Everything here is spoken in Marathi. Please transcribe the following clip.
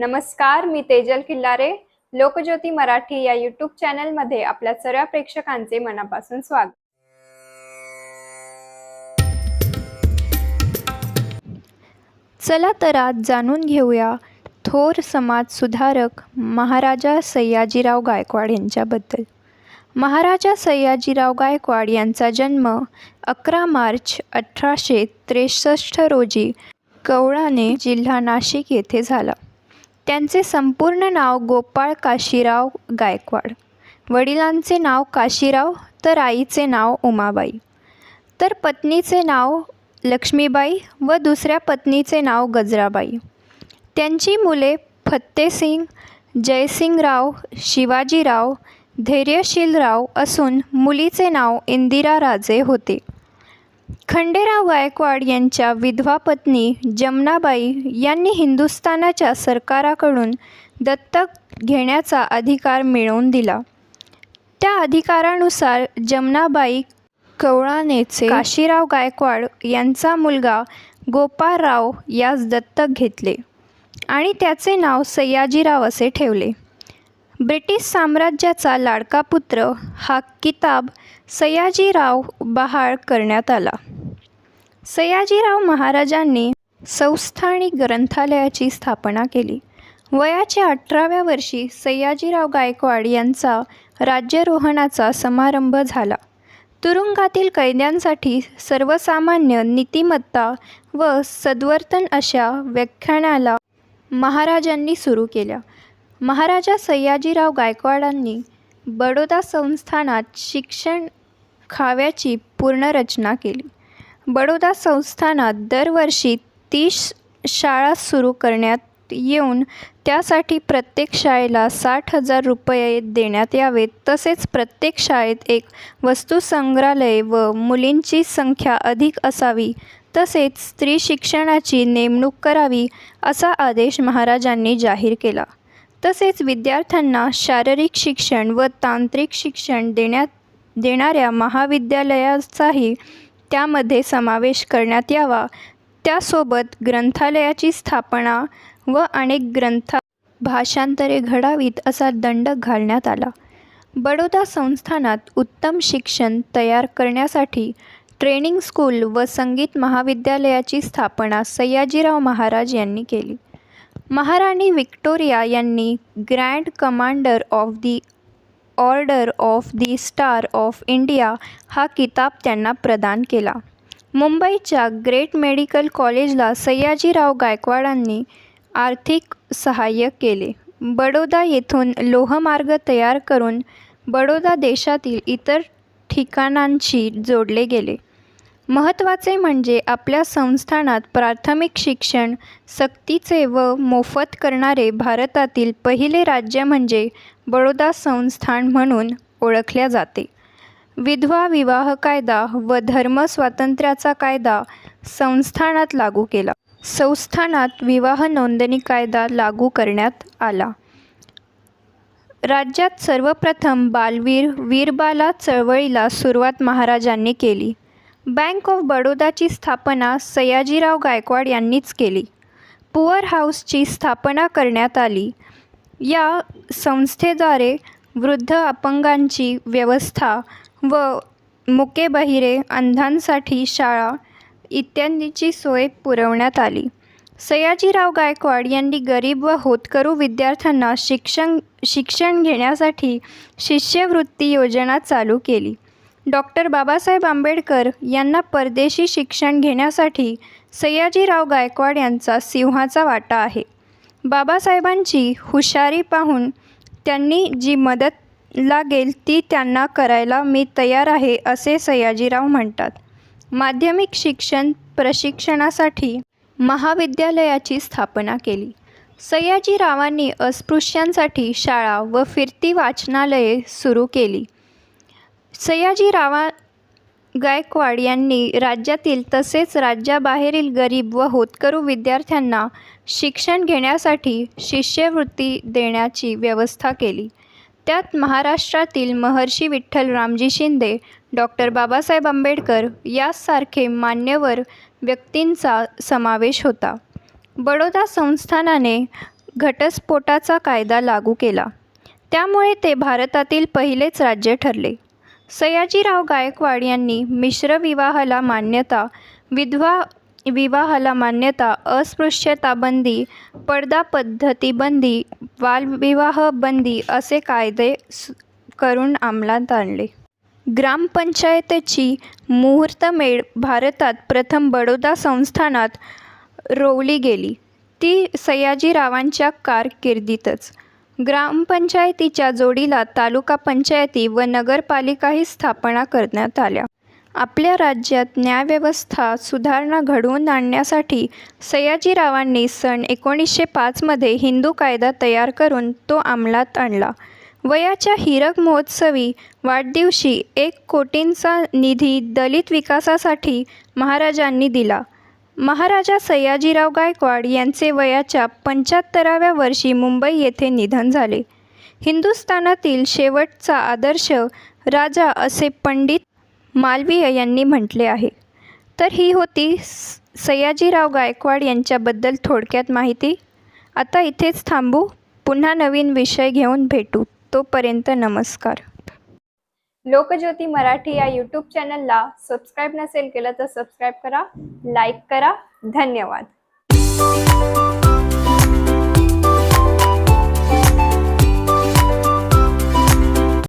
नमस्कार मी तेजल किल्लारे. लोकज्योती मराठी या यूट्यूब चॅनलमध्ये आपल्या सर्व प्रेक्षकांचे मनापासून स्वागत. चला तर आज जाणून घेऊया थोर समाज सुधारक महाराजा सयाजीराव गायकवाड यांच्याबद्दल. महाराजा सयाजीराव गायकवाड यांचा जन्म अकरा मार्च अठराशे त्रेसष्ट रोजी कवळाने जिल्हा नाशिक येथे झाला. त्यांचे संपूर्ण नाव गोपाळ काशीराव गायकवाड. वडिलांचे नाव काशीराव तर आईचे नाव उमाबाई. तर पत्नीचे नाव लक्ष्मीबाई व दुसऱ्या पत्नीचे नाव गजराबाई. त्यांची मुले फत्तेसिंग जयसिंगराव शिवाजीराव धैर्यशीलराव असून मुलीचे नाव इंदिरा राजे होते. खंडेराव गायकवाड यांच्या विधवा पत्नी जमनाबाई यांनी हिंदुस्थानाच्या सरकाराकडून दत्तक घेण्याचा अधिकार मिळवून दिला. त्या अधिकारानुसार जमनाबाई कवळानेचे काशीराव गायकवाड यांचा मुलगा गोपाळराव यास दत्तक घेतले आणि त्याचे नाव सयाजीराव असे ठेवले. ब्रिटिश साम्राज्याचा लाडका पुत्र हा किताब सयाजीराव बहाळ करण्यात आला. सयाजीराव महाराजांनी संस्थानिक ग्रंथालयाची स्थापना केली. वयाच्या अठराव्या वर्षी सयाजीराव गायकवाड यांचा राज्यारोहणाचा समारंभ झाला. तुरुंगातील कैद्यांसाठी सर्वसामान्य नीतिमत्ता व सद्वर्तन अशा व्याख्यानाला महाराजांनी सुरू केल्या. महाराजा सयाजीराव गायकवाडांनी बडोदा संस्थानात शिक्षण खाव्याची पुनर्रचना केली. बडोदा संस्थानात दरवर्षी तीस शाळा सुरू करण्यात येऊन त्यासाठी प्रत्येक शाळेला साठ हजार रुपये देण्यात यावेत तसेच प्रत्येक शाळेत एक वस्तुसंग्रहालय व मुलींची संख्या अधिक असावी तसेच स्त्री शिक्षणाची नेमणूक करावी असा आदेश महाराजांनी जाहीर केला. तसेच विद्यार्थ्यांना शारीरिक शिक्षण व तांत्रिक शिक्षण देण्यात देणाऱ्या महाविद्यालयाचाही त्यामध्ये समावेश करण्यात यावा. त्यासोबत ग्रंथालयाची स्थापना व अनेक ग्रंथा भाषांतरे घडावीत असा दंड घालण्यात आला. बडोदा संस्थानात उत्तम शिक्षण तयार करण्यासाठी ट्रेनिंग स्कूल व संगीत महाविद्यालयाची स्थापना सयाजीराव महाराज यांनी केली. महाराणी विक्टोरिया यांनी grand commander of the order of the star of India हा किताब त्यांना प्रदान केला. मुंबईच्या ग्रेट मेडिकल कॉलेजला सयाजीराव गायकवाडांनी आर्थिक सहाय्य केले. बडोदा येथून लोहमार्ग तयार करून बडोदा देशातील इतर ठिकाणांशी जोडले गेले. महत्त्वाचे म्हणजे आपल्या संस्थानात प्राथमिक शिक्षण सक्तीचे व मोफत करणारे भारतातील पहिले राज्य म्हणजे बडोदा संस्थान म्हणून ओळखल्या जाते. विधवा विवाह कायदा व धर्म स्वातंत्र्याचा कायदा संस्थानात लागू केला. संस्थानात विवाह नोंदणी कायदा लागू करण्यात आला. राज्यात सर्वप्रथम बालवीर वीरबाला चळवळीला सुरुवात महाराजांनी केली. बँक ऑफ बडोदाची स्थापना सयाजीराव गायकवाड यांनीच केली. पुअर हाऊसची स्थापना करण्यात आली. या संस्थेद्वारे वृद्ध अपंगांची व्यवस्था व मुके बहिरे अंधांसाठी शाळा इत्यादीची सोय पुरवण्यात आली. सयाजीराव गायकवाड यांनी गरीब व होतकरू विद्यार्थ्यांना शिक्षण शिक्षण घेण्यासाठी शिष्यवृत्ती योजना चालू केली. डॉक्टर बाबासाहेब आंबेडकर यांना परदेशी शिक्षण घेण्यासाठी सयाजीराव गायकवाड यांचा सिंहाचा वाटा आहे. बाबासाहेबांची हुशारी पाहून त्यांनी जी मदत लागेल ती त्यांना करायला मी तयार आहे असे सयाजीराव म्हणतात. माध्यमिक शिक्षण प्रशिक्षणासाठी महाविद्यालयाची स्थापना केली. सयाजीरावांनी अस्पृश्यांसाठी शाळा व फिरती वाचनालये सुरू केली. सयाजीरावा गायकवाड यांनी राज्यातील तसेच राज्याबाहेरील गरीब व होतकरू विद्यार्थ्यांना शिक्षण घेण्यासाठी शिष्यवृत्ती देण्याची व्यवस्था केली. त्यात महाराष्ट्रातील महर्षी विठ्ठल रामजी शिंदे डॉक्टर बाबासाहेब आंबेडकर यासारखे मान्यवर व्यक्तींचा समावेश होता. बडोदा संस्थानाने घटस्फोटाचा कायदा लागू केला. त्यामुळे ते भारतातील पहिलेच राज्य ठरले. सयाजीराव गायकवाड यांनी मिश्र विवाहाला मान्यता विधवा विवाहाला मान्यता अस्पृश्यता बंदी पडदा पद्धतीबंदी बालविवाह बंदी असे कायदे स- करून अंमलात आणले. ग्रामपंचायतीची मुहूर्तमेढ भारतात प्रथम बडोदा संस्थानात रोवली गेली. ती सयाजीरावांच्या कारकिर्दीतच. ग्रामपंचायतीच्या जोडीला तालुका पंचायती व नगरपालिकाही स्थापना करण्यात आल्या. आपल्या राज्यात न्यायव्यवस्था सुधारणा घडवून आणण्यासाठी सयाजीरावांनी सन एकोणीसशे पाचमध्ये हिंदू कायदा तयार करून तो अंमलात आणला. वयाच्या हिरक महोत्सवी वाढदिवशी एक कोटींचा निधी दलित विकासासाठी महाराजांनी दिला. महाराजा सयाजीराव गायकवाड यांचे वयाच्या पंच्याहत्तराव्या वर्षी मुंबई येथे निधन झाले. हिंदुस्थानातील शेवटचा आदर्श राजा असे पंडित मालवीय यांनी म्हटले आहे. तर ही होती स- सयाजीराव गायकवाड यांच्याबद्दल थोडक्यात माहिती. आता इथेच थांबू. पुन्हा नवीन विषय घेऊन भेटू. तोपर्यंत नमस्कार. लोकज्योती मराठी या यूट्यूब चॅनलला सबस्क्राईब नसेल केलं तर सबस्क्राईब करा लाईक करा. धन्यवाद.